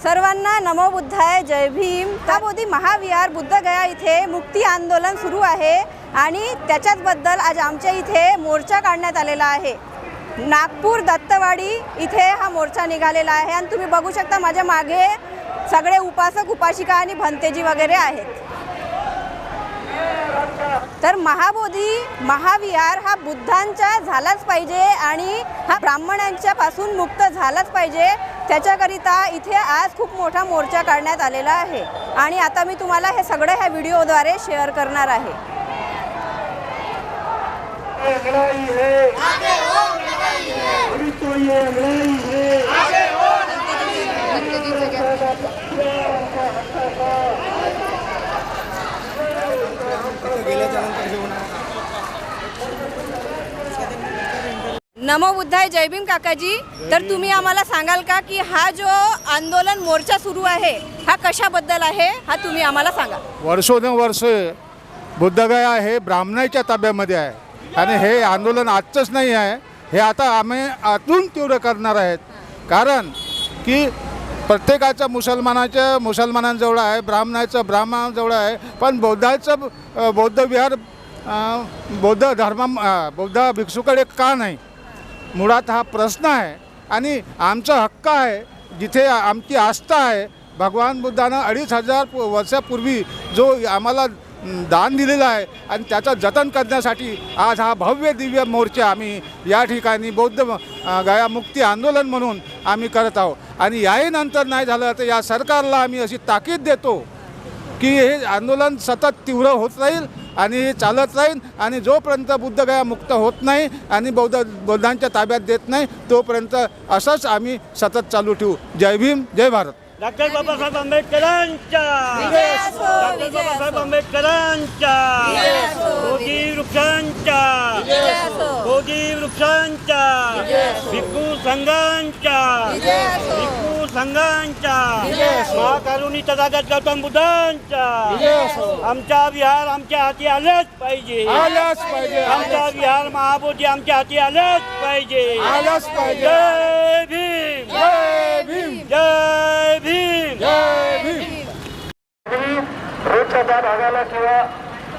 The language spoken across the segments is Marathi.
सर्वांना नमो बुद्धाय जय भीम. बोधी महाविहार बुद्धगया इथे मुक्ती आंदोलन सुरू आहे आणि त्याच्याचबद्दल आज आमच्या इथे मोर्चा काढण्यात आलेला आहे. नागपूर दत्तवाडी इथे हा मोर्चा निघालेला आहे आणि तुम्ही बघू शकता माझ्या मागे सगळे उपासक उपासिका आणि भंतेजी वगैरे आहेत. तर महाबोधी महाविहार हा बुद्धांचा झालाच पाहिजे आणि हा ब्राह्मणांच्या पासून मुक्त झालाच पाहिजे. त्याच्याकरिता इथे आज खूप मोठा मोर्चा काढण्यात आलेला आहे. आणि आता मी तुम्हाला हे सगळं ह्या व्हिडिओद्वारे शेअर करणार आहे लड़ाई है अभी तो ये लड़ाई है नमो बुद्धाय जय भीम काकाजी. तर तुम्ही आम्हाला सांगाल का की हा जो आंदोलन मोर्चा सुरू आहे हा कशाबद्दल आहे? हा तुम्ही आम्हाला सांगा. वर्षोनुवर्ष बुद्धगया हे ब्राह्मणाच्या ताब्यामध्ये आहे. आणि हे आंदोलन आजचंच नाही आहे. हे आता आम्ही अजून तीव्र करणार आहेत. कारण की प्रत्येकाचं मुसलमानाचं मुसलमानांजवळ आहे ब्राह्मणाचं ब्राह्मणांजवळ आहे पण बौद्धाचं बौद्ध विहार बौद्ध धर्म बौद्ध भिक्षूकडे का नाही? मुळात हा प्रश्न आहे आणि आमचा हक्क आहे जिथे आमची आस्था आहे भगवान बुद्धानं अडीच हजार वर्षापूर्वी जो आम्हाला दान दिलेलं आहे आणि त्याचं जतन करण्यासाठी आज हा भव्य दिव्य मोर्चा आम्ही या ठिकाणी बौद्ध गयामुक्ती मुक्ती आंदोलन म्हणून आम्ही करत आहोत. आणि याही नंतर नाही झालं तर या सरकारला आम्ही अशी ताकीद देतो की हे आंदोलन सतत तीव्र होत राहील आणि हे चालत राहील आणि जोपर्यंत बुद्धगया मुक्त होत नाही आणि बौद्ध बौद्धांच्या ताब्यात देत नाही तोपर्यंत असंच आम्ही सतत चालू ठेवू. जय भीम जय भारत. डॉक्टर बाबासाहेब आंबेडकरांच्या डॉक्टर बाबासाहेब आंबेडकरांच्या बोधी वृक्षांच्या बोधी वृक्षांच्या भिक्खू संघांच्या भिक्खू संघांच्या महाकारुणी तथागत गौतम बुद्धांच्या आमच्या विहार आमच्या हाती आलेच पाहिजे। आल्याच पाहिजे आमच्या विहार महाबोधी आमच्या हाती आलेच पाहिजे। आल्याच पाहिजे। रोजच्या त्या भागाला किंवा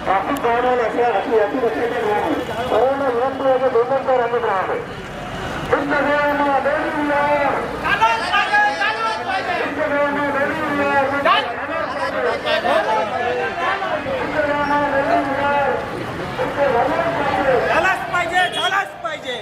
ट्राफिक जाणार अशा अशी याची लक्षात घ्यावी सर्वांना विनंती आहे की दोन रंगत विहार. झालाच पाहिजे झालाच पाहिजे.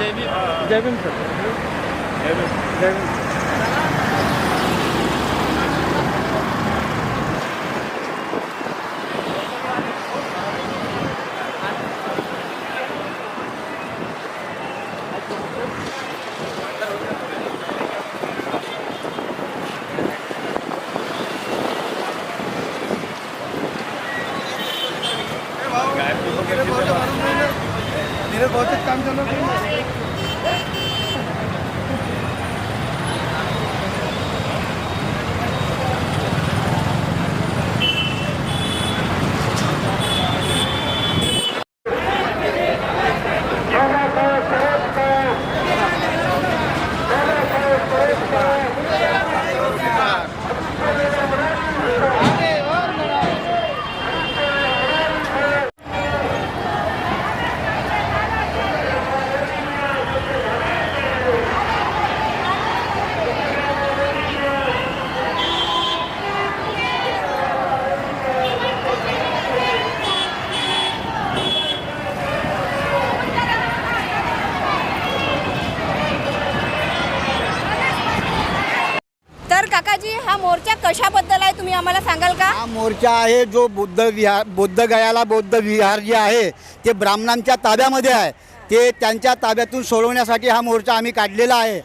Devim. Devim sir. Devim. Devim. Gayet bir bakıp मेरे बहुत काम चल रहा है हा मोर्चा आहे जो बुद्ध विहार बुद्ध गयाला बौद्ध विहार जे आहे ते ब्राह्मणांच्या ताब्यामध्ये आहे. ते त्यांच्या ताब्यातून सोडवण्यासाठी हा मोर्चा आम्ही काढलेला आहे.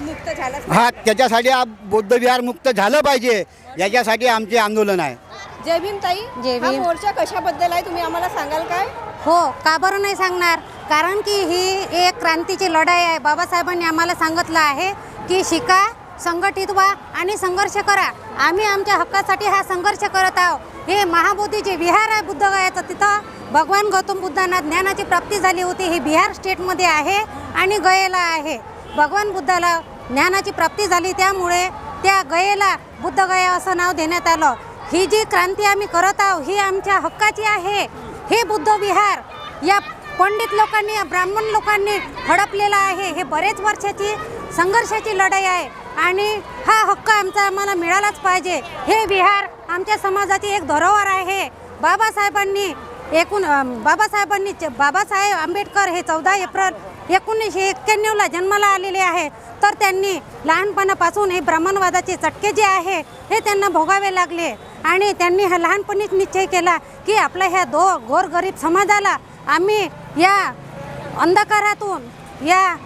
मुक्त झालं हा त्याच्यासाठी हा बौद्ध विहार मुक्त झालं पाहिजे याच्यासाठी आमचे आंदोलन आहे. जय भीम ताई जय हा भीम. मोर्चा कशाबद्दल आहे तुम्ही आम्हाला सांगाल काय? हो का बरं नाही सांगणार? कारण की ही एक क्रांतीची लढाई आहे. बाबासाहेबांनी आम्हाला सांगितलं आहे की शिका संघटित व्हा आणि संघर्ष करा. आम्ही आमच्या हक्कासाठी हा संघर्ष करत आहोत. हे महाबोधीचे विहार आहे बुद्धगयाचं तिथं. भगवान गौतम बुद्धांना ज्ञानाची प्राप्ती झाली होती. हे बिहार स्टेटमध्ये आहे आणि गयेला आहे. भगवान बुद्धाला ज्ञानाची प्राप्ती झाली त्यामुळे त्या गयेला बुद्धगया असं नाव देण्यात आलं. ही जी क्रांती आम्ही करत आहोत ही आमच्या हक्काची आहे. हे बुद्ध विहार या पंडित लोकांनी या ब्राह्मण लोकांनी हडपलेलं आहे. हे बरेच वर्षाची संघर्षाची लढाई आहे. आणि हा हक्क आमचा आम्हाला मिळालाच पाहिजे. हे विहार आमच्या समाजाची एक धरोहर आहे. बाबासाहेबांनी एकूण बाबासाहेबांनी च- बाबासाहेब आंबेडकर हे चौदा एप्रिल एकोणीसशे एक्क्याण्णवला जन्माला आलेले आहे. तर त्यांनी लहानपणापासून हे ब्राह्मणवादाचे चटके जे आहे हे त्यांना भोगावे लागले. आणि त्यांनी हा लहानपणीच निश्चय केला की आपल्या ह्या दो गोरगरीब समाजाला आम्ही या अंधकारातून या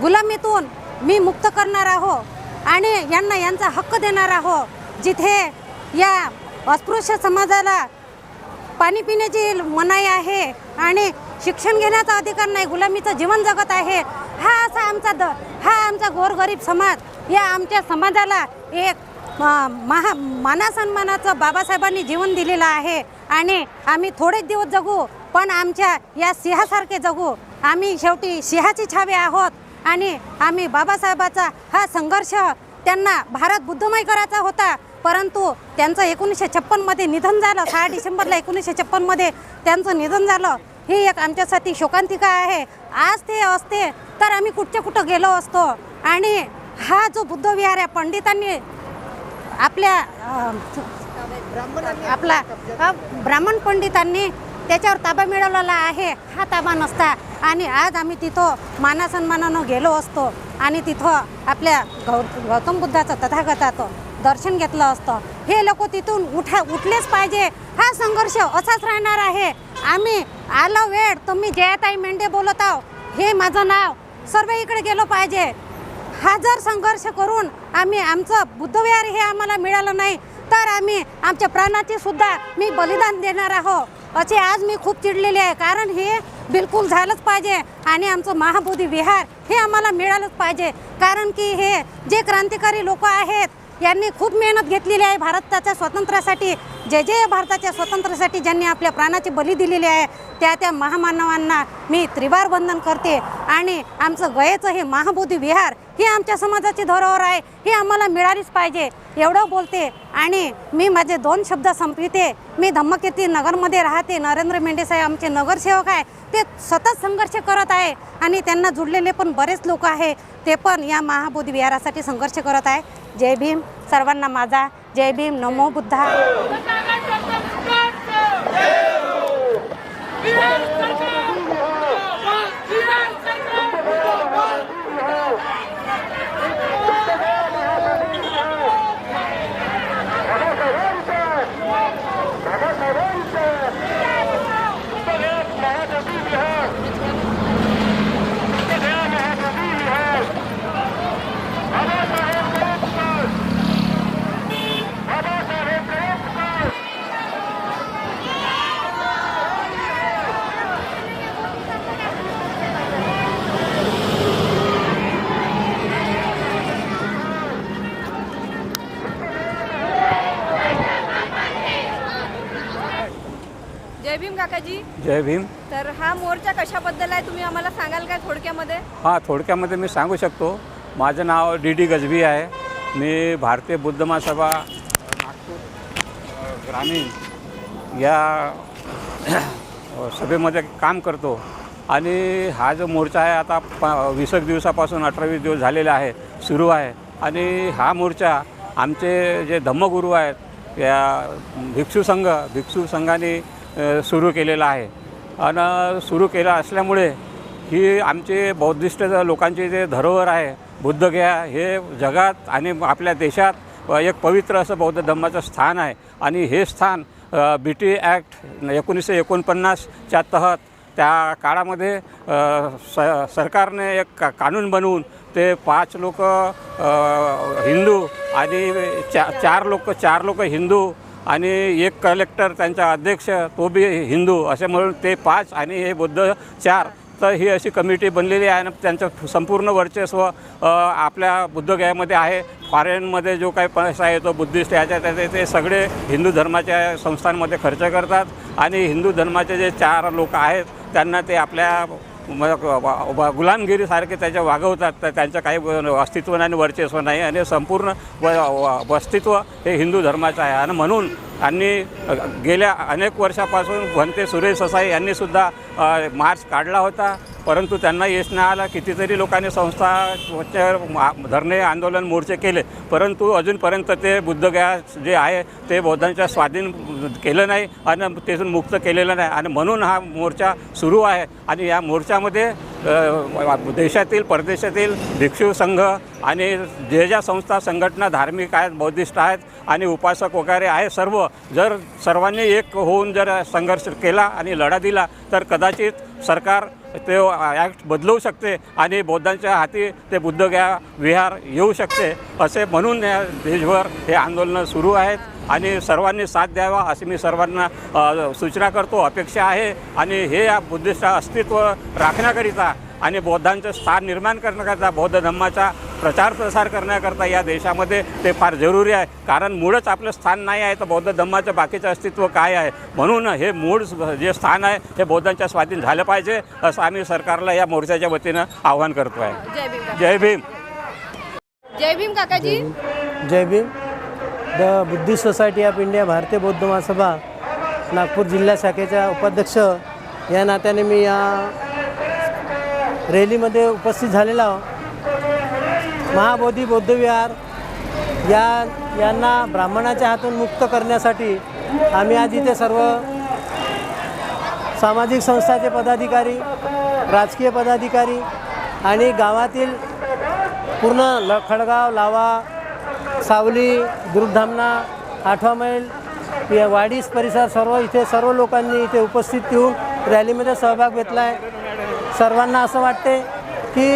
गुलामीतून मी मुक्त करणार आहो. आणि यांना यांचा हक्क देणार आहो. जिथे या अस्पृश्य समाजाला पाणी पिण्याची मनाई आहे आणि शिक्षण घेण्याचा अधिकार नाही गुलामीचं जीवन जगत आहे हा असा आमचा द हा आमचा गोरगरीब समाज या आमच्या समाजाला एक महा मानासन्मानाचं बाबासाहेबांनी जीवन दिलेलं आहे. आणि आम्ही थोडेच दिवस जगू पण आमच्या या सिंहासारखे जगू. आम्ही शेवटी सिंहाची छावे आहोत. आणि आम्ही बाबासाहेबाचा हा संघर्ष त्यांना भारत बुद्धमय करायचा होता. परंतु त्यांचं एकोणीसशे छप्पनमध्ये निधन झालं. सहा डिसेंबरला एकोणीसशे छप्पनमध्ये त्यांचं निधन झालं. ही एक आमच्यासाठी शोकांतिका आहे. आज ते असते तर आम्ही कुठच्या कुठं गेलो असतो. आणि हा जो बुद्धविहार आहे पंडितांनी आपल्या आपला ब्राह्मण पंडितांनी त्याच्यावर ताबा मिळवलेला आहे. हा ताबा नसता. आणि आज आम्ही तिथं मानासन्मानानं गेलो असतो. आणि तिथं आपल्या गौ गौतम बुद्धाचं तथागताचं दर्शन घेतलं असतं. हे लोक तिथून उठा उठलेच पाहिजे. हा संघर्ष असाच राहणार आहे. आम्ही आलो वेळ तुम्ही जयाताई मेंढे बोलत आहो. हे माझं नाव. सर्व इकडे गेलो पाहिजे. हा जर संघर्ष करून आम्ही आमचं बुद्धविहार हे आम्हाला मिळालं नाही तर आम्ही आमच्या प्राणाचीसुद्धा मी बलिदान देणार आहो. असे आज मी खूप चिडलेले आहे. कारण हे बिलकुल झालंच पाहिजे. आणि आमचं महाबोधी विहार हे आम्हाला मिळालंच पाहिजे. कारण की हे जे क्रांतिकारी लोक आहेत यांनी खूप मेहनत घेतलेली आहे. भारताच्या स्वातंत्र्यासाठी जे जे भारताच्या स्वातंत्र्यासाठी ज्यांनी आपल्या प्राणाची बली दिलेली आहे त्या त्या महामानवांना मी त्रिवार वंदन करते. आणि आमचं गयेचं हे महाबोधी विहार ही आमच्या समाजाची धरोहर आहे. ही आम्हाला मिळालीच पाहिजे. एवढं बोलते. आणि मी माझे दोन शब्द संपविते. मी धम्मकीर्ती नगरमध्ये राहते. नरेंद्र मेंढे साहेब आमचे नगरसेवक आहे. ते सतत संघर्ष करत आहे. आणि त्यांना जुडलेले पण बरेच लोक आहे. ते पण या महाबोधी विहारासाठी संघर्ष करत आहे. जय भीम सर्वांना माझा जय भीम नमो बुद्धा. जय भीम. तर हा मोर्चा कशाबद्दल आहे? तुम्ही आम्हाला सांगाल काय थोडक्यामध्ये? हां थोडक्यामध्ये मी सांगू शकतो. माझं नाव डी डी गजबी आहे. मी भारतीय बुद्ध महासभा नागपूर ग्रामीण या सभेमध्ये काम करतो. आणि हा जो मोर्चा आहे आता प वीस एक दिवसापासून अठरा वीस दिवस झालेले आहे सुरू आहे. आणि हा मोर्चा आमचे जे धम्मगुरू आहेत या भिक्षू संघ भिक्षू संघाने सुरू केलेला आहे. आणि सुरू केला असल्यामुळे ही आमचे बौद्धिस्ट लोकांचे जे धरोहर आहे बुद्धगया हे जगात आणि आपल्या देशात एक पवित्र असं बौद्ध धर्माचं स्थान आहे. आणि हे स्थान बी टी ॲक्ट एकोणीसशे एकोणपन्नासच्या तहत त्या काळामध्ये स सरकारने एक का कानून बनवून ते पाच लोक हिंदू आणि चा चार लोक चार लोक हिंदू आणि एक कलेक्टर त्यांचा अध्यक्ष तो बी हिंदू असे म्हणून ते पाच आणि हे बुद्ध चार तर ही अशी कमिटी बनलेली आहे आणि त्यांचं संपूर्ण वर्चस्व आपल्या बुद्धगयामध्ये आहे. फॉरेनमध्ये जो काही पैसा येतो बुद्धिस्ट याच्या त्याचे ते सगळे हिंदू धर्माच्या संस्थांमध्ये खर्च करतात. आणि हिंदू धर्माचे जे चार लोक आहेत त्यांना ते आपल्या मग गुलामगिरीसारखे त्याच्या वागवतात तर त्यांचं काही अस्तित्व नाही आणि वर्चस्व नाही. आणि संपूर्ण व- अस्तित्व हे हिंदू धर्माचं आहे. आणि म्हणून आणि गेल्या अनेक वर्षापासून भंते सुरेश ससाई यांनीसुद्धा मार्च काढला होता. परंतु त्यांना यश नाही आलं कितीतरी लोकांनी संस्था धरणे आंदोलन मोर्चे केले. परंतु अजूनपर्यंत ते बुद्धगया जे आहे ते बौद्धांच्या स्वाधीन केलं नाही आणि तेथून मुक्त केलेलं नाही. आणि म्हणून हा मोर्चा सुरू आहे. आणि या मोर्चामध्ये देशातील परदेशातील भिक्षू संघ आणि जे ज्या संस्था संघटना धार्मिक आहेत बौद्धिस्ट आहेत आणि उपासक वगैरे आहे सर्व जर सर्वांनी एक होऊन जर संघर्ष केला आणि लढा दिला तर कदाचित सरकार ते ॲक्ट बदलवू शकते आणि बौद्धांच्या हाती ते बुद्धगया विहार येऊ शकते असे म्हणून या देशभर हे आंदोलनं सुरू आहेत आणि सर्वांनी साथ द्यावा अशी मी सर्वांना सूचना करतो. अपेक्षा आहे आणि हे या बुद्धिस्ट अस्तित्व राखण्याकरिता आणि बौद्धांचं स्थान निर्माण करण्याकरिता बौद्ध धर्माचा प्रचार प्रसार करण्याकरता या देशामध्ये ते फार जरुरी आहे. कारण मूळच आपलं स्थान नाही आहे तर बौद्ध धर्माचं बाकीचं अस्तित्व काय आहे? म्हणून हे मूळ जे स्थान आहे हे बौद्धांच्या स्वाधीन झालं पाहिजे असं आम्ही सरकारला या मोर्चाच्या वतीनं आव्हान करतो आहे जय भीम काका. जय भीम. जय भीम काकाजी. जय Bhim. The Buddhist society of India Bharatiya Bauddha Mahasabha Nagpur जिल्हा शाखेच्या उपाध्यक्ष या नात्याने मी या रॅलीमध्ये उपस्थित झालेला आहो. महाबोधी बौद्धविहार या यांना ब्राह्मणाच्या हातून मुक्त करण्यासाठी आम्ही आज इथे सर्व सामाजिक संस्थाचे पदाधिकारी राजकीय पदाधिकारी आणि गावातील पूर्ण ल खडगाव लावा सावली दुर्धामना आठवा मैल या वाडीस परिसर सर्व इथे सर्व लोकांनी इथे उपस्थित येऊन रॅलीमध्ये सहभाग घेतला आहे सर्वांना असं वाटते की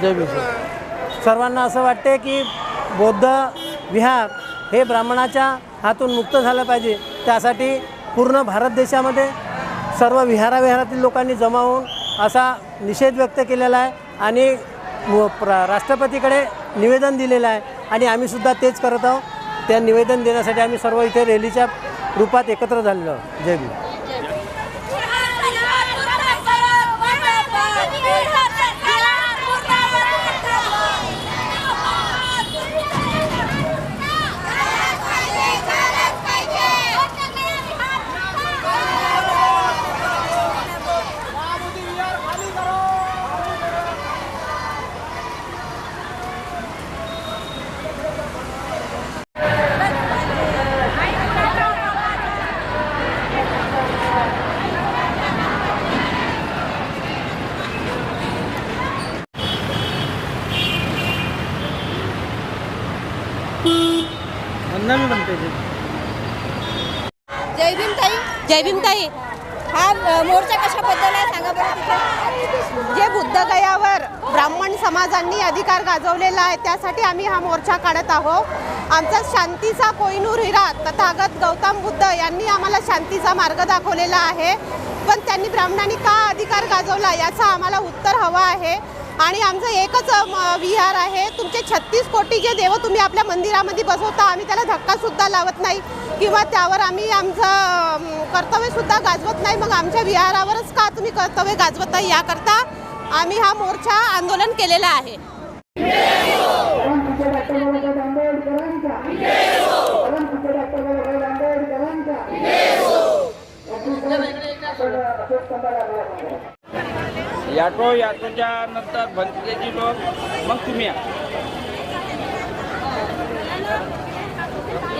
जय भीम सर्वांना असं वाटते की बौद्ध विहार हे ब्राह्मणाच्या हातून मुक्त झालं पाहिजे. त्यासाठी पूर्ण भारत देशामध्ये सर्व विहाराविहारातील लोकांनी जमा होऊन असा निषेध व्यक्त केलेला आहे आणि प्र राष्ट्रपतीकडे निवेदन दिलेलं आहे आणि आम्हीसुद्धा तेच करत आहोत. त्या निवेदन देण्यासाठी आम्ही सर्व इथे रॅलीच्या रूपात एकत्र झालेलो जय भीम. भीमताई हा मोर्चा कशाबद्दल आहे सांगा बरं जे बुद्धगयावर ब्राह्मण समाजांनी अधिकार गाजवलेला आहे त्यासाठी आम्ही हा मोर्चा काढत आहोत. आमचा शांतीचा कोयनूर हिरा तथागत गौतम बुद्ध यांनी आम्हाला शांतीचा मार्ग दाखवलेला आहे. पण त्यांनी ब्राह्मणांनी का अधिकार गाजवला याचं आम्हाला उत्तर हवं आहे. आणि आमचं एकच म- विहार आहे. तुमचे छत्तीस कोटी जे देव तुम्ही आपल्या मंदिरामध्ये बसवता आम्ही त्याला धक्कासुद्धा लावत नाही. किंवा त्यावर आम्ही आमचं कर्तव्यसुद्धा गाजवत नाही. मग आमच्या विहारावरच का तुम्ही कर्तव्य गाजवत नाही? याकरता आम्ही हा मोर्चा आंदोलन केलेला आहे. याटो याटोच्या नंतर भंतेची लोक मग तुम्ही या.